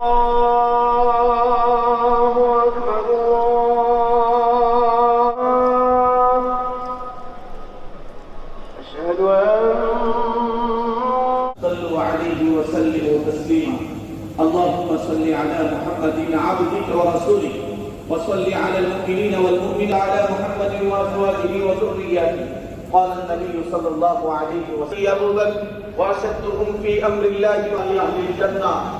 صلوا عليه وسلموا تسليما اللهم صل على محمد عبدك ورسولك وصل على المؤمنين والمؤمنين على محمد وازواجه وذرياته قال النبي صلى الله عليه وسلم ابو بكر واشدهم في أمر الله وفي أهل الجنه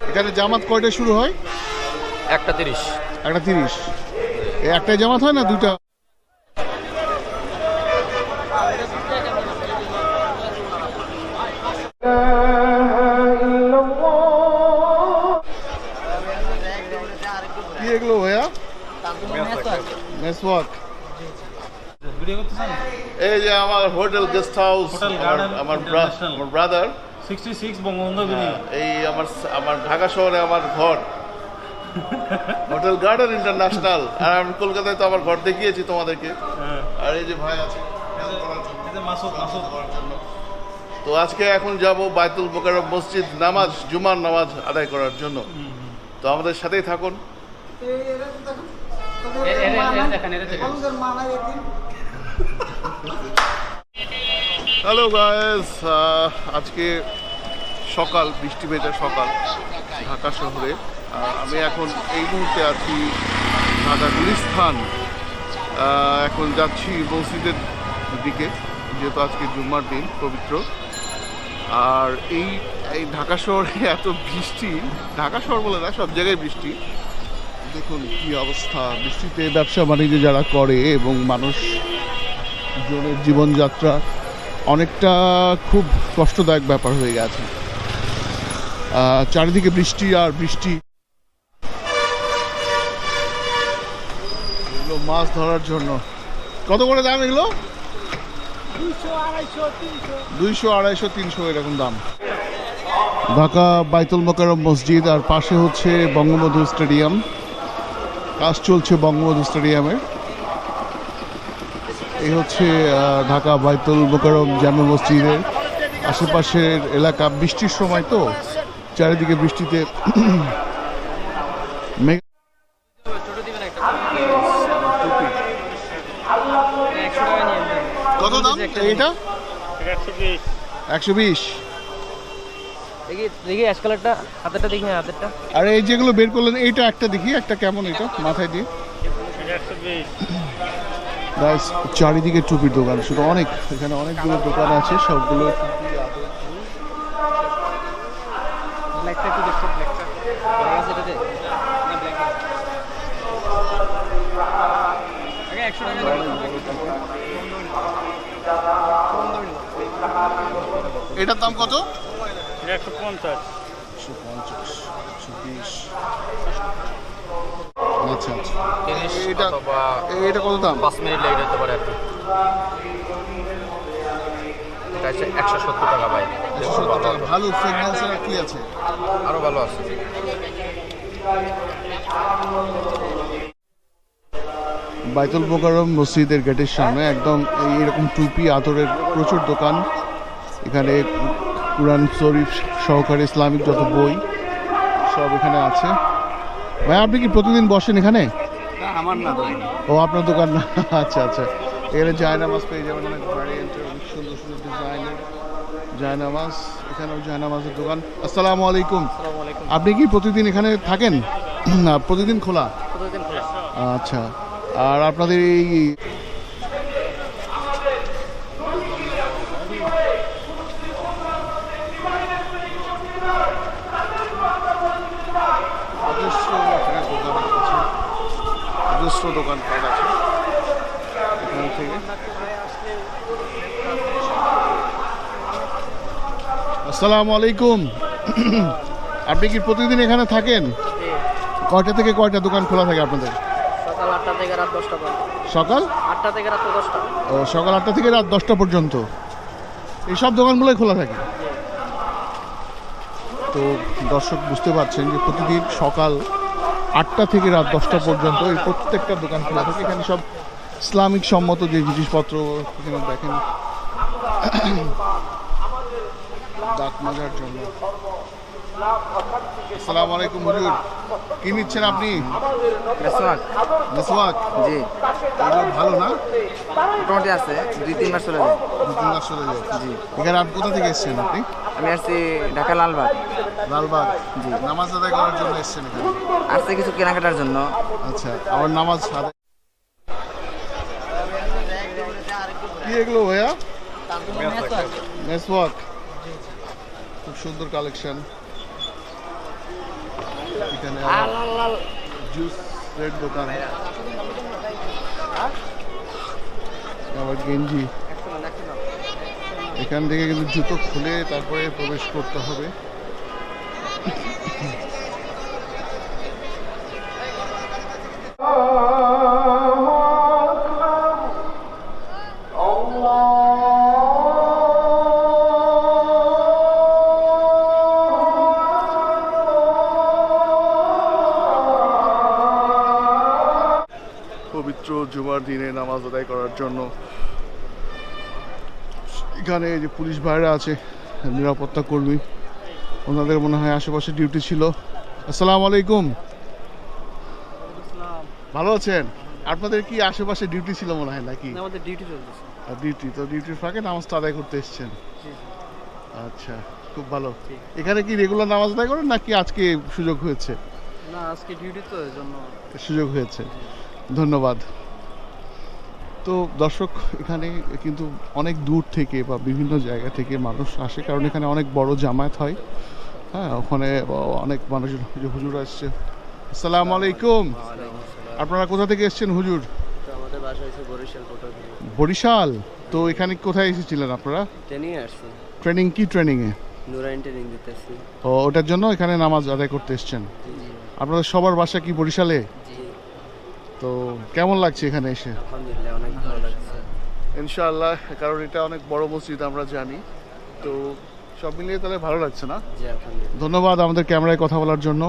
এখানে জামাত কয়টা শুরু হয়? একটা তিরিশ। একটা তিরিশ। একটাই জামাত হয় না দুটা কি এগুলো ভাইয়া? এই যে আমার হোটেল গেস্ট হাউস আমার আমার ব্রাদার সিক্সটি সিক্স বঙ্গবন্ধু এই আমার আমার ঢাকা শহরে আমার ঘর। Hotel garden international. আর আমি কলকাতায় তো আমার ঘর দেখিয়েছি তোমাদেরকে। হ্যাঁ। আর এই যে ভাই আছে তো আজকে এখন যাব বাইতুল মোকাররম মসজিদ নামাজ জুমার নামাজ আদায় করার জন্য। তো আমাদের সাথেই থাকুন। হ্যালো গায়েস আজকে সকাল, বৃষ্টি ভেজা সকাল, ঢাকা শহরে। আমি এখন এই মুহূর্তে আছি ঢাকা গুলিস্থান এখন যাচ্ছি মসজিদের দিকে, যেহেতু আজকে জুম্মার দিন, পবিত্র। আর এই এই ঢাকা শহরে এত বৃষ্টি, ঢাকা শহর বলে না, সব জায়গায় বৃষ্টি। দেখুন কি অবস্থা, বৃষ্টিতে ব্যবসা বাণিজ্য যারা করে এবং মানুষ জনের জীবনযাত্রা অনেকটা খুব কষ্টদায়ক ব্যাপার হয়ে গেছে। চারিদিকে বৃষ্টি আর বৃষ্টি। এগুলো মাছ ধরার জন্য। কত করে দাম এগুলো? দুইশো আড়াইশো তিনশো। এরকম দাম। ঢাকা বাইতুল মোকারম মসজিদ আর পাশে হচ্ছে বঙ্গবন্ধু স্টেডিয়াম। কাজ চলছে বঙ্গবন্ধু স্টেডিয়ামের। এই হচ্ছে ঢাকা বাইতুল মোকারম জামে মসজিদের আশেপাশের এলাকা। বৃষ্টির সময় তো চারিদিকে বৃষ্টিতে মেঘ কত দাম? এটা? একশো বিশ। দেখি দেখি অ্যাশ কালারটা হাতেরটা দেখি হ্যাঁ, হাতেরটা। আর এই যেগুলো বের করলেন এইটা একটা দেখি একটা কেমন এটা মাথায় দিয়ে? গাইস চারিদিকে টুপির দোকান শুধু অনেক এখানে অনেকগুলো দোকান আছে সবগুলো এটার দাম কত? একশো পঞ্চাশ। একশো পঞ্চাশ আচ্ছা আচ্ছা। তিরিশ এটা অথবা এটা কত দাম? পাঁচ মিনিট লেগে যেতে পারে আর কি। এটা হচ্ছে একশো সত্তর টাকা ভাই। একশো সত্তর টাকা। ভালো ফ্রেগনেন্সের কি আছে? আরও ভালো আছে। বাইতুল মোকারম মসজিদের গেটের সামনে একদম এই এরকম টুপি আতরের প্রচুর দোকান। এখানে কোরআন শরীফ সহকারে ইসলামিক যত বই সব এখানে আছে। ভাই আপনি কি প্রতিদিন বসেন এখানে? আমার না ও আপনার দোকান না? আচ্ছা আচ্ছা। এখানে জায়নামাজ পেয়ে যাবেন অনেক ভ্যারিয়েন্টের অনেক সুন্দর সুন্দর ডিজাইনের জায়নামাজ এখানেও জায়নামাজের দোকান। আসসালামু আলাইকুম। আপনি কি প্রতিদিন এখানে থাকেন? না প্রতিদিন খোলা। আচ্ছা। আর আপনাদের এই অজস্র এখানে দোকান আছে অজস্র দোকানপাট আছে। এখান থেকে। আসসালামু আলাইকুম। আপনি কি প্রতিদিন এখানে থাকেন? কয়টা থেকে কয়টা দোকান খোলা থাকে আপনাদের? সকাল আটটা থেকে রাত দশটা পর্যন্ত। সকাল? আটটা থেকে রাত দশটা। ও সকাল আটটা থেকে রাত দশটা পর্যন্ত। এই সব দোকানগুলোই খোলা থাকে? তো দর্শক বুঝতে পারছেন যে প্রতিদিন সকাল আটটা থেকে রাত দশটা পর্যন্ত এই প্রত্যেকটা দোকান খোলা থাকে। এখানে সব ইসলামিক সম্মত যে জিনিসপত্র এখানে দেখেন। দাঁত মাজার জন্য। আসসালামু আলাইকুম হুজুর। কি নিচ্ছেন আপনি? মেসওয়াক জি। এগুলো ভালো না? মোটামুটি আছে দুই তিন মাস চলে যায়। দু তিন মাস চলে যায়। জি। এখানে আপনি কোথা থেকে এসেছেন আপনি? আমি আসছি ঢাকা লালবাগ। লালবাগ। জি। নামাজ আদায় করার জন্য এসেছেন আসছে কিছু কেনাকাটার জন্য। আচ্ছা আবার নামাজ কি এগুলো ভাইয়া? মেসওয়াক খুব সুন্দর কালেকশন এখানে জুস রেড দোকান। আবার গেঞ্জি। এখান থেকে কিন্তু জুতো খুলে তারপরে প্রবেশ করতে হবে। পবিত্র জুমার দিনে নামাজ আদায় করার জন্য এখানে যে পুলিশ ভাইরা আছে নিরাপত্তা কর্মী ওনাদের মনে হয় আশেপাশে ডিউটি ছিল। আসসালামু আলাইকুম। ভালো আছেন? আপনাদের কি আশেপাশে ডিউটি ছিল মনে হয় নাকি? আমাদের ডিউটি তো ডিউটির ফাঁকে নামাজটা আদায় করতে এসছেন। আচ্ছা খুব ভালো। এখানে কি রেগুলার নামাজ আদায় করেন নাকি আজকে সুযোগ হয়েছে? না আজকে ডিউটি তো সুযোগ হয়েছে। ধন্যবাদ। তো দর্শক এখানে কিন্তু অনেক দূর থেকে বা বিভিন্ন জায়গা থেকে মানুষ আসে কারণ এখানে অনেক বড় জামায়াত হয়। হ্যাঁ ওখানে অনেক মানুষ হুজুর আসছে আসসালামু আলাইকুম। আপনারা কোথা থেকে এসেছেন হুজুর? বরিশাল তো এখানে কোথায় এসেছিলেন আপনারা? ট্রেনিং কি নুরাইন ট্রেনিং দিতেছি। ও ওটার জন্য এখানে নামাজ আদায় করতে এসেছেন। আপনাদের সবার বাসা কি বরিশালে? জি তো কেমন লাগছে এখানে এসে? ইনশাআল্লাহ কারণ এটা অনেক বড় মসজিদ আমরা জানি। তো সব মিলিয়ে তাহলে ভালো লাগছে না? ধন্যবাদ আমাদের ক্যামেরায় কথা বলার জন্য।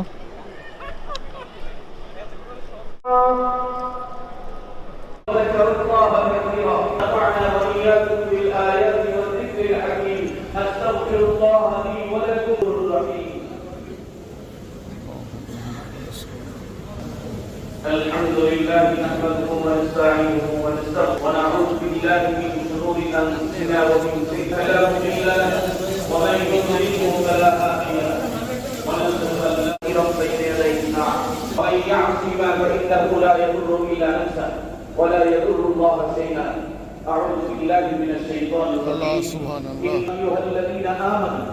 Thank you. الحمد لله نحمده ونستعينه ونستغفره ونعوذ بالله من شرور أنفسنا ومن سيئات له ومن يضلله فلا هادي له. ونشهد أن لا إله بين يديه الساعة ومن يعص ما فانه لا يضر إلا نفسه ولا يضر الله شيئا. أعوذ بالله من الشيطان الرجيم. سبحان يا أيها الذين آمنوا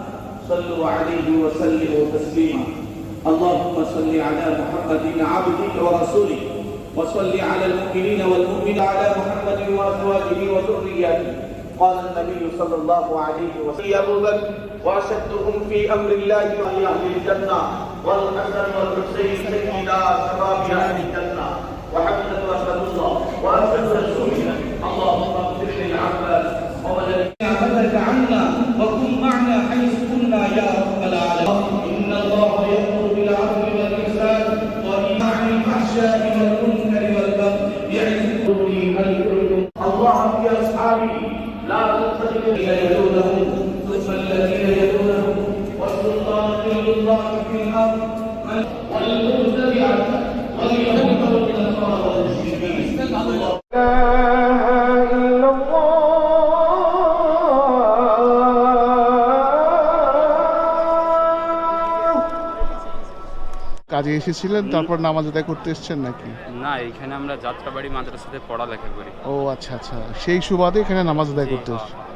صلوا عليه وسلموا تسليما. اللهم صل على محمد عبدك ورسولك وصل على المؤمنين والمؤمنين على محمد وأزواجه وذرياته. قال النبي صلى الله عليه وسلم أبو بكر وأشدهم في أمر الله وهي أهل الجنة والحسن কাজে এসেছিলেন তারপর নামাজ আদায় করতে এসেছেন নাকি? না এখানে আমরা যাত্রাবাড়ি মাদ্রাসাতে পড়ালেখা করি। ও আচ্ছা আচ্ছা। সেই সুবাদে এখানে নামাজ আদায় করতে এসেছেন।